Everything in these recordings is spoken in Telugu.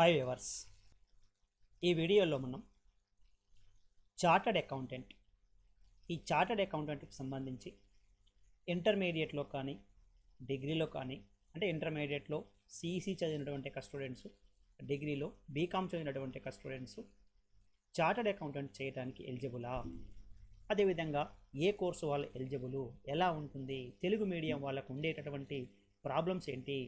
హాయ్ వ్యూవర్స్ ఈ వీడియోలో మనం చార్టర్డ్ అకౌంటెంట్ ఈ చార్టర్డ్ అకౌంటెంట్కి సంబంధించి ఇంటర్మీడియట్లో కానీ డిగ్రీలో కానీ అంటే ఇంటర్మీడియట్లో సిఈసి చదివినటువంటి యొక్క స్టూడెంట్స్ డిగ్రీలో బీకామ్ చదివినటువంటి యొక్క స్టూడెంట్స్ చార్టర్డ్ అకౌంటెంట్ చేయడానికి ఎలిజిబులా? అదేవిధంగా ఏ కోర్సు వాళ్ళు ఎలిజిబుల్? ఎలా ఉంటుంది? తెలుగు మీడియం వాళ్ళకు ఉండేటటువంటి ప్రాబ్లమ్స్ ఏంటి?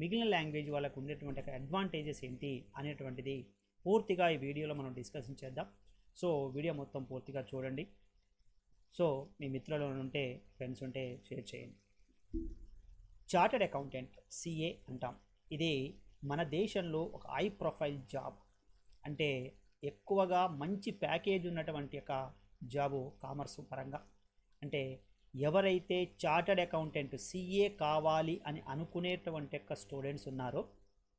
మిగిలిన లాంగ్వేజ్ వాళ్ళకు ఉండేటువంటి అడ్వాంటేజెస్ ఏంటి అనేటువంటిది పూర్తిగా ఈ వీడియోలో మనం డిస్కషన్ చేద్దాం. సో వీడియో మొత్తం పూర్తిగా చూడండి. సో మీ మిత్రులు ఉంటే ఫ్రెండ్స్ ఉంటే షేర్ చేయండి. చార్టెడ్ అకౌంటెంట్ సిఏ అంటాం. ఇది మన దేశంలో ఒక హై ప్రొఫైల్ జాబ్ అంటే ఎక్కువగా మంచి ప్యాకేజ్ ఉన్నటువంటి ఒక జాబు కామర్స్ పరంగా. అంటే ఎవరైతే చార్టర్డ్ అకౌంటెంట్ సిఏ కావాలి అని అనుకునేటువంటి యొక్క స్టూడెంట్స్ ఉన్నారో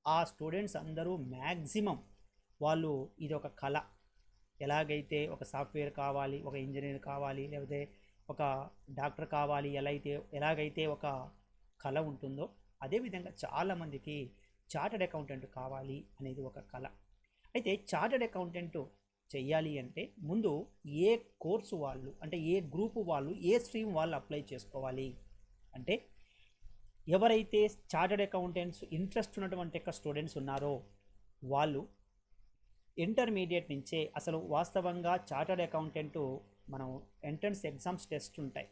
ఆ స్టూడెంట్స్ అందరూ మ్యాక్సిమం వాళ్ళు ఇది ఒక కళ. ఎలాగైతే ఒక సాఫ్ట్వేర్ కావాలి ఒక ఇంజనీర్ కావాలి లేకపోతే ఒక డాక్టర్ కావాలి ఎలా అయితే ఎలాగైతే ఒక కళ ఉంటుందో అదేవిధంగా చాలామందికి చార్టర్డ్ అకౌంటెంట్ కావాలి అనేది ఒక కళ. అయితే చార్టర్డ్ అకౌంటెంట్ చెయ్యాలి అంటే ముందు ఏ కోర్సు వాళ్ళు అంటే ఏ గ్రూపు వాళ్ళు ఏ స్ట్రీమ్ వాళ్ళు అప్లై చేసుకోవాలి? అంటే ఎవరైతే చార్టర్డ్ అకౌంటెంట్స్ ఇంట్రెస్ట్ ఉన్నటువంటి యొక్క స్టూడెంట్స్ ఉన్నారో వాళ్ళు ఇంటర్మీడియట్ నుంచే అసలు వాస్తవంగా చార్టర్డ్ అకౌంటెంట్ మనం ఎంట్రన్స్ ఎగ్జామ్స్ టెస్ట్ ఉంటాయి.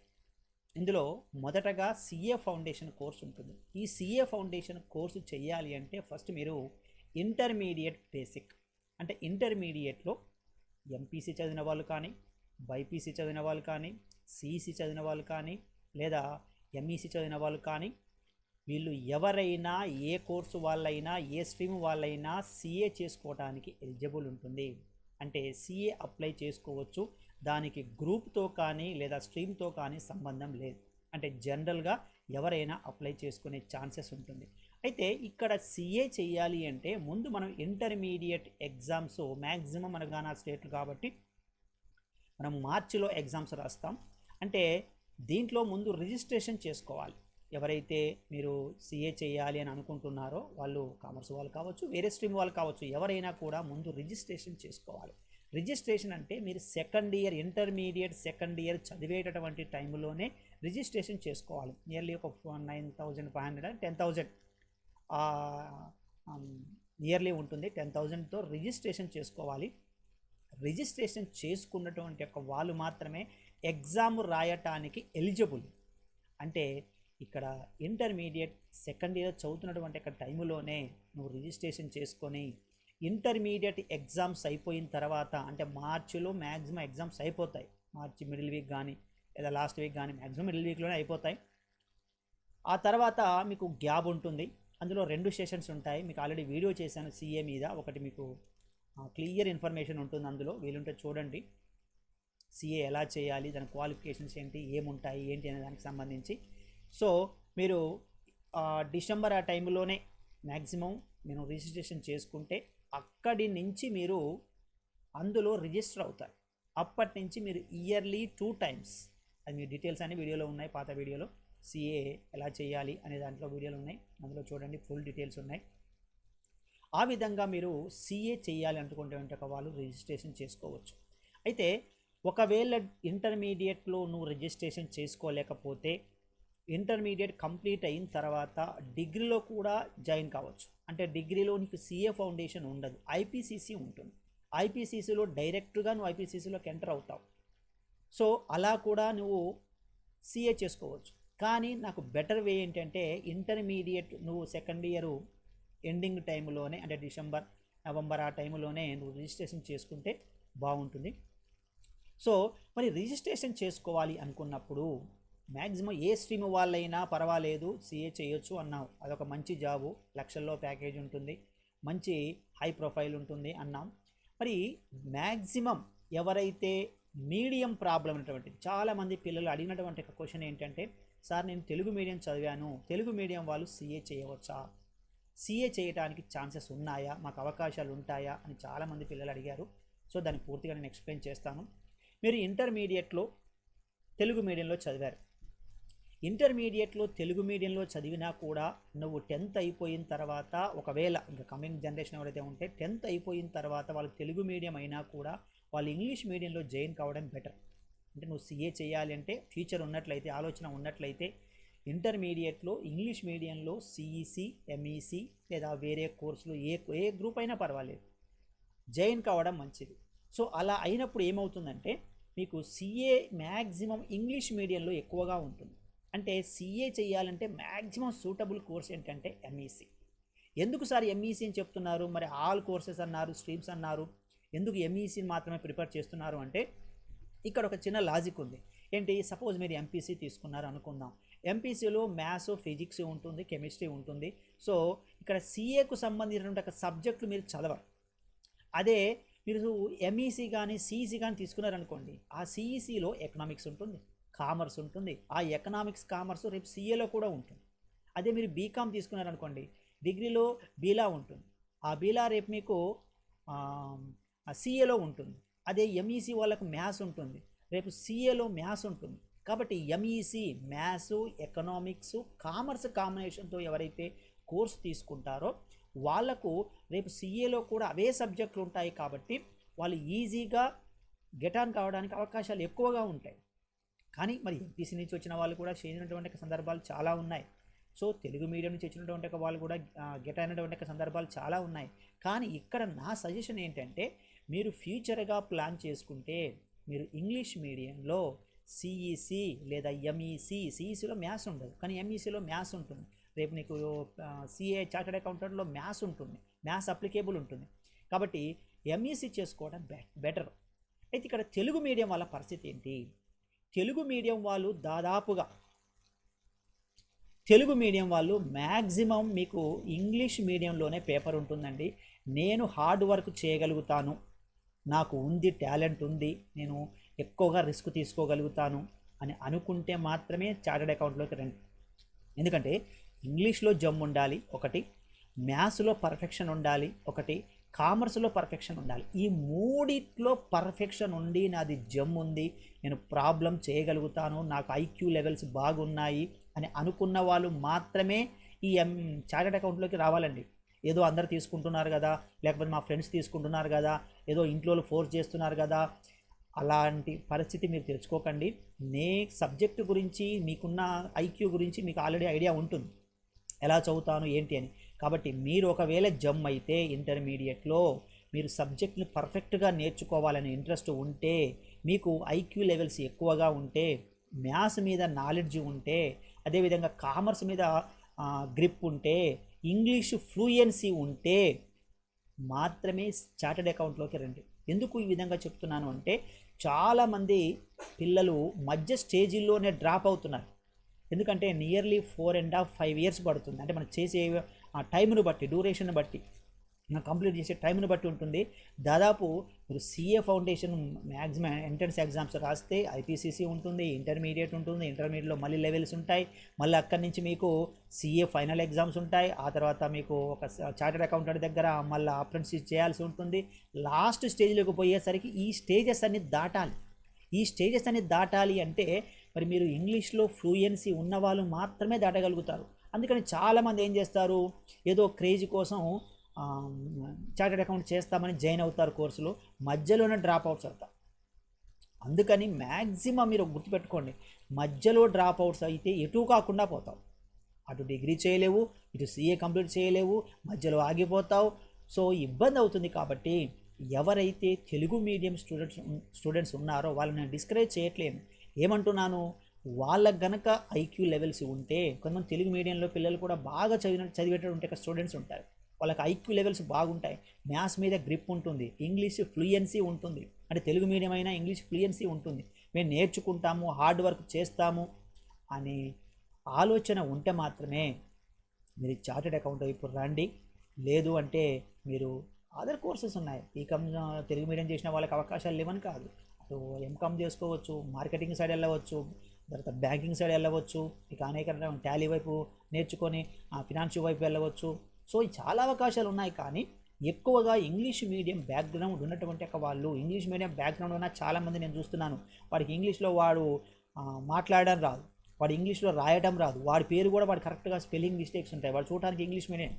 ఇందులో మొదటగా సిఏ ఫౌండేషన్ కోర్స్ ఉంటుంది. ఈ సిఏ ఫౌండేషన్ కోర్సు చేయాలి అంటే ఫస్ట్ మీరు ఇంటర్మీడియట్ బేసిక్ అంటే ఇంటర్మీడియట్లో ఎంపీసీ చదివిన వాళ్ళు కానీ బైపీసీ చదివిన వాళ్ళు కానీ సిఈసీ చదివిన వాళ్ళు కానీ లేదా ఎంఈసీ చదివిన వాళ్ళు కానీ వీళ్ళు ఎవరైనా ఏ కోర్సు వాళ్ళైనా ఏ స్ట్రీమ్ వాళ్ళైనా సిఏ చేసుకోవడానికి ఎలిజిబుల్ ఉంటుంది. అంటే సిఏ అప్లై చేసుకోవచ్చు. దానికి గ్రూప్తో కానీ లేదా స్ట్రీమ్తో కానీ సంబంధం లేదు. అంటే జనరల్గా ఎవరైనా అప్లై చేసుకునే ఛాన్సెస్ ఉంటుంది. అయితే ఇక్కడ సిఏ చేయాలి అంటే ముందు మనం ఇంటర్మీడియట్ ఎగ్జామ్స్ మ్యాక్సిమం మన గానా స్టేట్లు కాబట్టి మనం మార్చిలో ఎగ్జామ్స్ రాస్తాం. అంటే దీంట్లో ముందు రిజిస్ట్రేషన్ చేసుకోవాలి. ఎవరైతే మీరు సిఏ చేయాలి అని అనుకుంటున్నారో వాళ్ళు కామర్స్ వాళ్ళు కావచ్చు వేరే స్ట్రీమ్ వాళ్ళు కావచ్చు ఎవరైనా కూడా ముందు రిజిస్ట్రేషన్ చేసుకోవాలి. రిజిస్ట్రేషన్ అంటే మీరు second year intermediate second year చదివేటటువంటి టైంలోనే రిజిస్ట్రేషన్ చేసుకోవాలి. నియర్లీ ఒక nine thousand five hundred ten thousand. Nearly ఉంటుంది. టెన్ థౌజండ్తో రిజిస్ట్రేషన్ చేసుకోవాలి. రిజిస్ట్రేషన్ చేసుకున్నటువంటి యొక్క వాళ్ళు మాత్రమే ఎగ్జామ్ రాయటానికి ఎలిజిబుల్ అంటే ఇక్కడ ఇంటర్మీడియట్ సెకండ్ ఇయర్ చదువుతున్నటువంటి యొక్క టైంలోనే నువ్వు రిజిస్ట్రేషన్ చేసుకొని ఇంటర్మీడియట్ ఎగ్జామ్స్ అయిపోయిన తర్వాత అంటే మార్చిలో మ్యాక్సిమం ఎగ్జామ్స్ అయిపోతాయి. మార్చి మిడిల్ వీక్ కానీ లేదా లాస్ట్ వీక్ కానీ మ్యాక్సిమం మిడిల్ వీక్లోనే అయిపోతాయి. ఆ తర్వాత మీకు గ్యాప్ ఉంటుంది. అందులో రెండు సెషన్స్ ఉంటాయి. మీకు ఆల్రెడీ వీడియో చేశాను సీఏ మీద. ఒకటి మీకు క్లియర్ ఇన్ఫర్మేషన్ ఉంటుంది అందులో. వీలుంటే చూడండి. సీఏ ఎలా చేయాలి? దాని క్వాలిఫికేషన్స్ ఏంటి? ఏముంటాయి? ఏంటి అనే దానికి సంబంధించి. సో మీరు డిసెంబర్ ఆ టైంలోనే మ్యాక్సిమం మీరు రిజిస్ట్రేషన్ చేసుకుంటే అక్కడి నుంచి మీరు అందులో రిజిస్టర్ అవుతారు. అప్పటి నుంచి మీరు ఇయర్లీ టూ టైమ్స్ అది మీ డీటెయిల్స్ అన్ని వీడియోలో ఉన్నాయి పాత వీడియోలో. సిఏ ఎలా చేయాలి అనే దాంట్లో వీడియోలు ఉన్నాయి. అందులో చూడండి ఫుల్ డీటెయిల్స్ ఉన్నాయి. ఆ విధంగా మీరు సిఏ చేయాలి అనుకుంటే వాళ్ళు రిజిస్ట్రేషన్ చేసుకోవచ్చు. అయితే ఒకవేళ ఇంటర్మీడియట్లో నువ్వు రిజిస్ట్రేషన్ చేసుకోలేకపోతే ఇంటర్మీడియట్ కంప్లీట్ అయిన తర్వాత డిగ్రీలో కూడా జాయిన్ కావచ్చు. అంటే డిగ్రీలో నీకు సిఏ ఫౌండేషన్ ఉండదు. ఐపీసీసీ ఉంటుంది. ఐపీసీసీలో డైరెక్ట్గా నువ్వు ఐపీసీసీలోకి ఎంటర్ అవుతావు. సో అలా కూడా నువ్వు సిఏ చేసుకోవచ్చు. కానీ నాకు బెటర్ వే ఏంటంటే ఇంటర్మీడియట్ నువ్వు సెకండ్ ఇయర్ ఎండింగ్ టైంలోనే అంటే డిసెంబర్ నవంబర్ ఆ టైంలోనే నువ్వు రిజిస్ట్రేషన్ చేసుకుంటే బాగుంటుంది. సో మరి రిజిస్ట్రేషన్ చేసుకోవాలి అనుకున్నప్పుడు మ్యాక్సిమం ఏ స్ట్రీమ్ వాళ్ళైనా పర్వాలేదు సిఏ చేయొచ్చు అన్నాం అదొక మంచి జాబు లక్షల్లో ప్యాకేజ్ ఉంటుంది మంచి హై ప్రొఫైల్ ఉంటుంది అన్నాం. మరి మ్యాక్సిమం ఎవరైతే మీడియం ప్రాబ్లం ఉన్నటువంటి చాలామంది పిల్లలు అడిగినటువంటి క్వశ్చన్ ఏంటంటే సార్ నేను తెలుగు మీడియం చదివాను. తెలుగు మీడియం వాళ్ళు సీఏ చేయవచ్చా? సీఏ చేయడానికి ఛాన్సెస్ ఉన్నాయా? మాకు అవకాశాలు ఉంటాయా? అని చాలామంది పిల్లలు అడిగారు. సో దాన్ని పూర్తిగా నేను ఎక్స్ప్లెయిన్ చేస్తాను. మీరు ఇంటర్మీడియట్లో తెలుగు మీడియంలో చదివారు. ఇంటర్మీడియట్లో తెలుగు మీడియంలో చదివినా కూడా నువ్వు టెన్త్ అయిపోయిన తర్వాత ఒకవేళ ఇంకా కమింగ్ జనరేషన్ ఎవరైతే ఉంటే టెన్త్ అయిపోయిన తర్వాత వాళ్ళు తెలుగు మీడియం అయినా కూడా వాళ్ళు ఇంగ్లీష్ మీడియంలో జాయిన్ కావడం బెటర్. అంటే నువ్వు సీఏ చేయాలి అంటే ఫ్యూచర్ ఉన్నట్లయితే ఆలోచన ఉన్నట్లయితే ఇంటర్మీడియట్లో ఇంగ్లీష్ మీడియంలో సిఈసి ఎంఈసి లేదా వేరే కోర్సులు ఏ ఏ గ్రూప్ అయినా పర్వాలేదు. జాయిన్ కావడం మంచిది. సో అలా అయినప్పుడు ఏమవుతుందంటే మీకు సిఏ మ్యాక్సిమం ఇంగ్లీష్ మీడియంలో ఎక్కువగా ఉంటుంది. అంటే సిఏ చేయాలంటే మ్యాక్సిమం సూటబుల్ కోర్స్ ఏంటంటే ఎంఈసి ఎందుకు సార్ ఎంఈసి అని చెప్తున్నారు? మరి ఆల్ కోర్సెస్ అన్నారు స్ట్రీమ్స్ అన్నారు. ఎందుకు ఎంఈసీని మాత్రమే ప్రిపేర్ చేస్తున్నారు అంటే ఇక్కడ ఒక చిన్న లాజిక్ ఉంది. ఏంటి? సపోజ్ మీరు ఎంపీసీ తీసుకున్నారు అనుకుందాం. ఎంపీసీలో మ్యాథ్స్ ఫిజిక్స్ ఉంటుంది కెమిస్ట్రీ ఉంటుంది. సో ఇక్కడ సిఏకు సంబంధించినటువంటి ఒక సబ్జెక్టులు మీరు చదవరు. అదే మీరు ఎంఈసీ కానీ సిఈసీ కానీ తీసుకున్నారనుకోండి ఆ సిఈసీలో ఎకనామిక్స్ ఉంటుంది కామర్స్ ఉంటుంది. ఆ ఎకనామిక్స్ కామర్స్ రేపు సిఏలో కూడా ఉంటుంది. అదే మీరు బీకామ్ తీసుకున్నారనుకోండి డిగ్రీలో బీలా ఉంటుంది. ఆ బీలా రేపు మీకు సిఏలో ఉంటుంది. అదే ఎంఈసి వాళ్ళకు మ్యాథ్స్ ఉంటుంది. రేపు సిఏలో మ్యాథ్స్ ఉంటుంది. కాబట్టి ఎంఈసి మ్యాథ్స్ ఎకనామిక్స్ కామర్స్ కాంబినేషన్తో ఎవరైతే కోర్స్ తీసుకుంటారో వాళ్ళకు రేపు సిఏలో కూడా అవే సబ్జెక్టులు ఉంటాయి కాబట్టి వాళ్ళు ఈజీగా గెట్ ఆన్ కావడానికి అవకాశాలు ఎక్కువగా ఉంటాయి. కానీ మరి ఎంపీసీ నుంచి వచ్చిన వాళ్ళు కూడా చేసినటువంటి సందర్భాలు చాలా ఉన్నాయి. సో తెలుగు మీడియం నుంచి వచ్చినటువంటి వాళ్ళు కూడా గెట్ అయినటువంటి సందర్భాలు చాలా ఉన్నాయి. కానీ ఇక్కడ నా సజెషన్ ఏంటంటే మీరు ఫ్యూచర్గా ప్లాన్ చేసుకుంటే మీరు ఇంగ్లీష్ మీడియంలో సిఈసి లేదా ఎంఈసి సిఈసిలో మ్యాథ్స్ ఉండదు. కానీ ఎంఈసిలో మ్యాథ్స్ ఉంటుంది. రేపు నీకు సిఏ చార్టెడ్ అకౌంటెంట్లో మ్యాథ్స్ ఉంటుంది. మ్యాథ్స్ అప్లికేబుల్ ఉంటుంది. కాబట్టి ఎంఈసి చేసుకోవడం బె బెటర్. అయితే ఇక్కడ తెలుగు మీడియం వాళ్ళ పరిస్థితి ఏంటి? తెలుగు మీడియం వాళ్ళు దాదాపుగా తెలుగు మీడియం వాళ్ళు మ్యాక్సిమం మీకు ఇంగ్లీష్ మీడియంలోనే పేపర్ ఉంటుందండి. నేను హార్డ్ వర్క్ చేయగలుగుతాను. నాకు ఉంది టాలెంట్ ఉంది నేను ఎక్కువగా రిస్క్ తీసుకోగలుగుతాను అని అనుకుంటే మాత్రమే చార్టెడ్ అకౌంట్లోకి రండి. ఎందుకంటే ఇంగ్లీష్లో జమ్ ఉండాలి ఒకటి మ్యాథ్స్లో పర్ఫెక్షన్ ఉండాలి ఒకటి కామర్స్లో పర్ఫెక్షన్ ఉండాలి. ఈ మూడిట్లో పర్ఫెక్షన్ ఉండి నాది జమ్ ఉంది నేను ప్రాబ్లం చేయగలుగుతాను నాకు ఐక్యూ లెవెల్స్ బాగున్నాయి అని అనుకున్న వాళ్ళు మాత్రమే ఈ ఎం చార్టెడ్ అకౌంట్లోకి రావాలండి. ఏదో అందరు తీసుకుంటున్నారు కదా లేకపోతే మా ఫ్రెండ్స్ తీసుకుంటున్నారు కదా ఏదో ఇంట్లో ఫోర్స్ చేస్తున్నారు కదా అలాంటి పరిస్థితి మీరు తెచ్చుకోకండి నే సబ్జెక్టు గురించి మీకున్న ఐక్యూ గురించి మీకు ఆల్రెడీ ఐడియా ఉంటుంది. ఎలా చదువుతాను ఏంటి అని. కాబట్టి మీరు ఒకవేళ జమ్ అయితే ఇంటర్మీడియట్లో మీరు సబ్జెక్ట్ని పర్ఫెక్ట్గా నేర్చుకోవాలని ఇంట్రెస్ట్ ఉంటే మీకు ఐక్యూ లెవెల్స్ ఎక్కువగా ఉంటే మ్యాథ్స్ మీద నాలెడ్జ్ ఉంటే అదేవిధంగా కామర్స్ మీద గ్రిప్ ఉంటే ఇంగ్లీష్ ఫ్లూయెన్సీ ఉంటే మాత్రమే చార్టెడ్ అకౌంట్లోకి రండి. ఎందుకు ఈ విధంగా చెప్తున్నాను అంటే చాలామంది పిల్లలు మధ్య స్టేజీల్లోనే డ్రాప్ అవుతున్నారు. ఎందుకంటే nearly four and half five years పడుతుంది. అంటే మనం చేసే ఆ టైంను బట్టి డ్యూరేషన్ బట్టి. కంప్లీట్ చేసే టైంని బట్టి ఉంటుంది. దాదాపు మీరు CA foundation maximum entrance exams రాస్తే ఐపీసీసీ ఉంటుంది ఇంటర్మీడియట్ ఉంటుంది ఇంటర్మీడియట్లో మళ్ళీ లెవెల్స్ ఉంటాయి. మళ్ళీ అక్కడి నుంచి మీకు సీఏ ఫైనల్ ఎగ్జామ్స్ ఉంటాయి. ఆ తర్వాత మీకు ఒక చార్టెడ్ అకౌంటెంట్ దగ్గర మళ్ళీ అప్రెంటిస్ చేయాల్సి ఉంటుంది. లాస్ట్ స్టేజ్లోకి పోయేసరికి ఈ స్టేజెస్ అన్ని దాటాలి. ఈ స్టేజెస్ అన్ని దాటాలి అంటే మరి మీరు ఇంగ్లీష్లో ఫ్లూయెన్సీ ఉన్న వాళ్ళు మాత్రమే దాటగలుగుతారు. అందుకని చాలామంది ఏం చేస్తారు? ఏదో క్రేజ్ కోసం చార్టెడ్ అకౌంట్ చేస్తామని జాయిన్ అవుతారు కోర్సులో మధ్యలోనే డ్రాప్ అవుట్స్ అవుతారు అందుకని మ్యాక్సిమం మీరు గుర్తుపెట్టుకోండి. మధ్యలో డ్రాప్ అవుట్స్ అయితే ఎటు కాకుండా పోతావు. అటు డిగ్రీ చేయలేవు ఇటు సీఏ కంప్లీట్ చేయలేవు మధ్యలో ఆగిపోతావు. సో ఇబ్బంది అవుతుంది కాబట్టి ఎవరైతే తెలుగు మీడియం స్టూడెంట్స్ స్టూడెంట్స్ ఉన్నారో వాళ్ళని డిస్కరేజ్ చేయట్లేదు ఏమంటున్నాను? వాళ్ళకు గనక ఐక్యూ లెవెల్స్ ఉంటే కొంతమంది తెలుగు మీడియంలో పిల్లలు కూడా బాగా చదివిన చదివేటట్టు ఉంటే స్టూడెంట్స్ ఉంటారు. వాళ్ళకి ఐక్యూ లెవెల్స్ బాగుంటాయి. మ్యాథ్స్ మీద గ్రిప్ ఉంటుంది. ఇంగ్లీష్ ఫ్లూయెన్సీ ఉంటుంది. అంటే తెలుగు మీడియం అయినా ఇంగ్లీష్ ఫ్లూయెన్సీ ఉంటుంది. మేము నేర్చుకుంటాము హార్డ్ వర్క్ చేస్తాము అనే ఆలోచన ఉంటే మాత్రమే మీరు చార్టెడ్ అకౌంట్ ఇప్పుడు రండి. లేదు అంటే మీరు అదర్ కోర్సెస్ ఉన్నాయి. బీకామ్ తెలుగు మీడియం చేసిన వాళ్ళకి అవకాశాలు లేవని కాదు. అటు ఎంకామ్ చేసుకోవచ్చు మార్కెటింగ్ సైడ్ వెళ్ళవచ్చు తర్వాత బ్యాంకింగ్ సైడ్ వెళ్ళవచ్చు ఇక అనేక టాలీ వైపు నేర్చుకొని ఫినాన్షియల్ వైపు వెళ్ళవచ్చు. సో చాలా అవకాశాలు ఉన్నాయి కానీ ఎక్కువగా ఇంగ్లీష్ మీడియం బ్యాక్గ్రౌండ్ ఉన్నటువంటి ఒక వాళ్ళు ఇంగ్లీష్ మీడియం బ్యాక్గ్రౌండ్ ఉన్న చాలామంది నేను చూస్తున్నాను. వాడికి ఇంగ్లీష్లో వాడు మాట్లాడడం రాదు. వాడు ఇంగ్లీష్లో రాయడం రాదు. వాడి పేరు కూడా వాడు కరెక్ట్గా స్పెల్లింగ్ మిస్టేక్స్ ఉంటాయి. వాడు చూడడానికి ఇంగ్లీష్ మీడియం.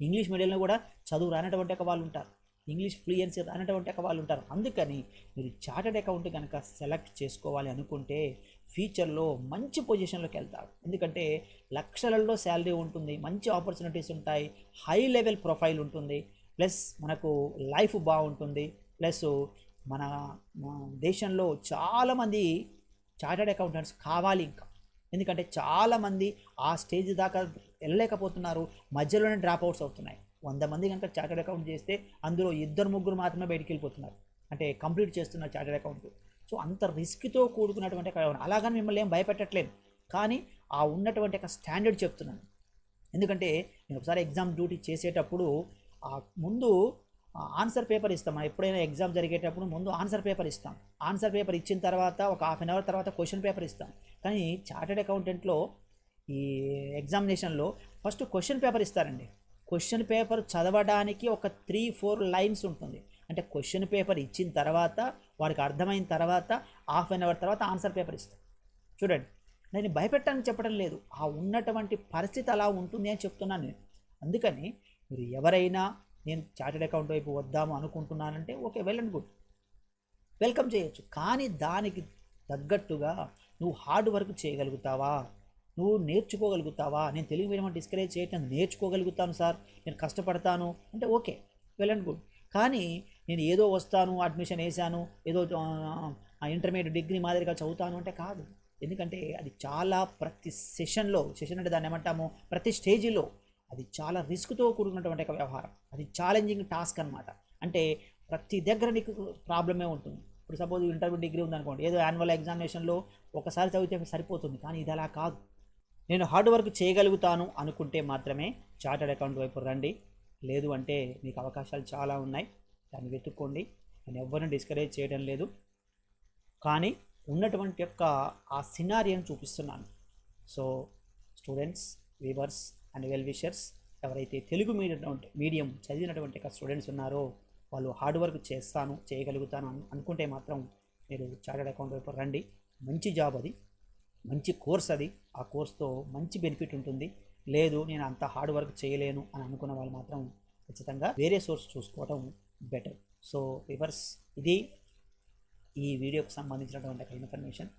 ఇంగ్లీష్ మీడియంలో కూడా చదువు రానటువంటి ఒక వాళ్ళు ఉంటారు. ఇంగ్లీష్ ఫ్లూయెన్సీ రానటువంటి ఒక వాళ్ళు ఉంటారు. అందుకని మీరు చార్టెడ్ అకౌంట్ కనుక సెలెక్ట్ చేసుకోవాలి అనుకుంటే ఫ్యూచర్లో మంచి పొజిషన్లోకి వెళ్తారు ఎందుకంటే లక్షలలో శాలరీ ఉంటుంది మంచి ఆపర్చునిటీస్ ఉంటాయి హై లెవెల్ ప్రొఫైల్ ఉంటుంది ప్లస్ మనకు లైఫ్ బాగుంటుంది ప్లస్ మన దేశంలో చాలామంది చార్టెడ్ అకౌంటెంట్స్ కావాలి ఇంకా. ఎందుకంటే చాలామంది ఆ స్టేజ్ దాకా వెళ్ళలేకపోతున్నారు మధ్యలోనే డ్రాప్ అవుట్స్ అవుతున్నాయి. వంద మంది కనుక చార్టెడ్ అకౌంట్ చేస్తే అందులో ఇద్దరు ముగ్గురు మాత్రమే బయటికి వెళ్ళిపోతున్నారు. అంటే కంప్లీట్ చేస్తున్నారు చార్టెడ్ అకౌంట్. సో అంత రిస్క్తో కూడుకున్నటువంటి అలాగని మిమ్మల్ని ఏం భయపెట్టట్లేదు. కానీ ఆ ఉన్నటువంటి ఒక స్టాండర్డ్ చెప్తున్నాను. ఎందుకంటే నేను ఒకసారి ఎగ్జామ్ డ్యూటీ చేసేటప్పుడు ఆ ముందు ఆన్సర్ పేపర్ ఇస్తాం. మనం ఎప్పుడైనా ఎగ్జామ్ జరిగేటప్పుడు ముందు ఆన్సర్ పేపర్ ఇస్తాం. ఆన్సర్ పేపర్ ఇచ్చిన తర్వాత ఒక హాఫ్ అన్ అవర్ తర్వాత క్వశ్చన్ పేపర్ ఇస్తాం. కానీ చార్టెడ్ అకౌంటెంట్లో ఈ ఎగ్జామినేషన్లో ఫస్ట్ క్వశ్చన్ పేపర్ ఇస్తారండి. క్వశ్చన్ పేపర్ చదవడానికి ఒక త్రీ ఫోర్ లైన్స్ ఉంటుంది. అంటే క్వశ్చన్ పేపర్ ఇచ్చిన తర్వాత వాడికి అర్థమైన తర్వాత హాఫ్ అన్ అవర్ తర్వాత ఆన్సర్ పేపర్ ఇస్తాం చూడండి నేను భయపెట్టని చెప్పడం లేదు. ఆ ఉన్నటువంటి పరిస్థితి అలా ఉంటుంది అని చెప్తున్నాను నేను. అందుకని మీరు ఎవరైనా నేను చార్టెడ్ అకౌంట్ వైపు వద్దాము అనుకుంటున్నానంటే okay well and good. Welcome చేయొచ్చు. కానీ దానికి తగ్గట్టుగా నువ్వు హార్డ్ వర్క్ చేయగలుగుతావా? నువ్వు నేర్చుకోగలుగుతావా? నేను తెలుగు మీడియం డిస్కరేజ్ చేయటం నేర్చుకోగలుగుతాను సార్. నేను కష్టపడతాను అంటే ఓకే వెల్ అండ్ గుడ్. కానీ నేను ఏదో వస్తాను అడ్మిషన్ వేసాను ఏదో ఆ ఇంటర్మీడియట్ డిగ్రీ మాదిరిగా చదువుతాను అంటే కాదు. ఎందుకంటే అది చాలా ప్రతి సెషన్లో సెషన్ అంటే దాన్ని ఏమంటాము? ప్రతి స్టేజీలో అది చాలా రిస్క్తో కూడుకున్నటువంటి ఒక వ్యవహారం. అది ఛాలెంజింగ్ టాస్క్ అనమాట అంటే ప్రతి దగ్గర నీకు ప్రాబ్లమే ఉంటుంది. ఇప్పుడు సపోజ్ ఇంటర్మీడియట్ డిగ్రీ ఉందనుకోండి ఏదో యాన్యువల్ ఎగ్జామినేషన్లో ఒకసారి చదివితే సరిపోతుంది. కానీ ఇది అలా కాదు. నేను హార్డ్ వర్క్ చేయగలుగుతాను అనుకుంటే మాత్రమే చార్టెడ్ అకౌంట్ వైపు రండి. లేదు అంటే మీకు అవకాశాలు చాలా ఉన్నాయి. దాన్ని వెతుక్కోండి. నేను ఎవరిని డిస్కరేజ్ చేయడం లేదు. కానీ ఉన్నటువంటి యొక్క ఆ సినారియం చూపిస్తున్నాను. So students viewers and well wishers ఎవరైతే తెలుగు మీడియం మీడియం చదివినటువంటి యొక్క స్టూడెంట్స్ ఉన్నారో వాళ్ళు హార్డ్ వర్క్ చేస్తాను చేయగలుగుతాను అనుకుంటే మాత్రం మీరు చార్టెడ్ అకౌంట్ వైపు రండి. మంచి జాబ్ అది. మంచి కోర్స్ అది. ఆ కోర్స్తో మంచి బెనిఫిట్ ఉంటుంది. లేదు నేను అంత హార్డ్ వర్క్ చేయలేను అని అనుకున్న వాళ్ళు మాత్రం ఖచ్చితంగా వేరే సోర్స్ చూసుకోవటం బెటర్ సో వివర్స్ ఇది ఈ వీడియోకి సంబంధించినటువంటి ఇన్ఫర్మేషన్